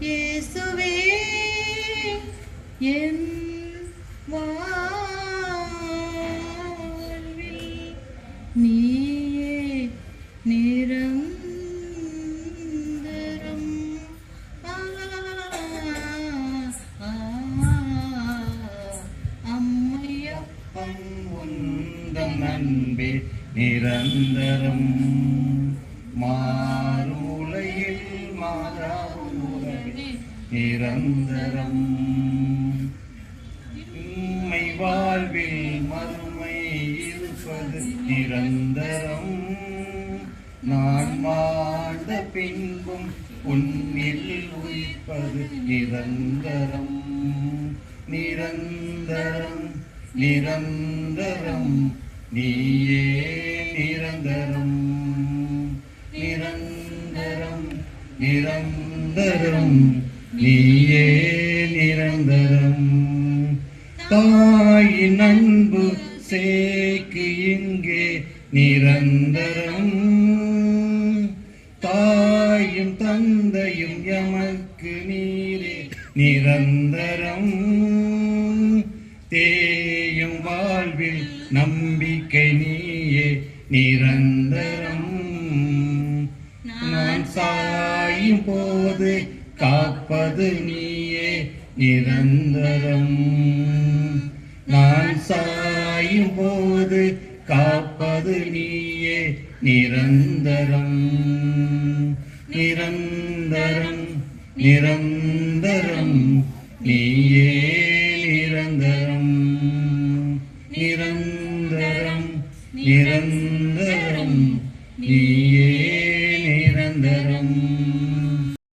இயேசுவே என் வாழ்வில் நீயே நிரந்தரம். அம்மையப்பன் உந்தம் அன்பே நிரந்தரம். மாறுலையில் மாறாவும் நிரந்தரம். உண்மை வாழ்வில் மறுமை இருப்பது நிரந்தரம். நான் வாழ்ந்த பின்பும் உன்னில் உயிர்ப்பது நிரந்தரம். நிரந்தரம் நிரந்தரம் நீயே நிரந்தரம். நிரந்தரம் நிரந்தரம். நீயே நிரந்தரம். தாயின் அன்பு சேக்கு இங்கே நிரந்தரம். தாயும் தந்தையும் எமக்கு நீரே நிரந்தரம். தேயும் வாழ்வில் நம்பிக்கை நீயே நிரந்தரம். நான் சாயும் போது காப்பது நீயே நிரந்தரம். நான் சாயும் போது காப்பது நீயே நிரந்தரம். நிரந்தரம் நிரந்தரம் நீயே நிரந்தரம். நிரந்தரம் நிரந்தரம் நீயே நிரந்தரம்.